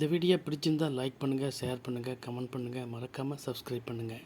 இந்த வீடியோ பிடிச்சிருந்தால் லைக் பண்ணுங்கள் ஷேர் பண்ணுங்கள் கமெண்ட் பண்ணுங்கள் மறக்காமல் சப்ஸ்கிரைப் பண்ணுங்கள்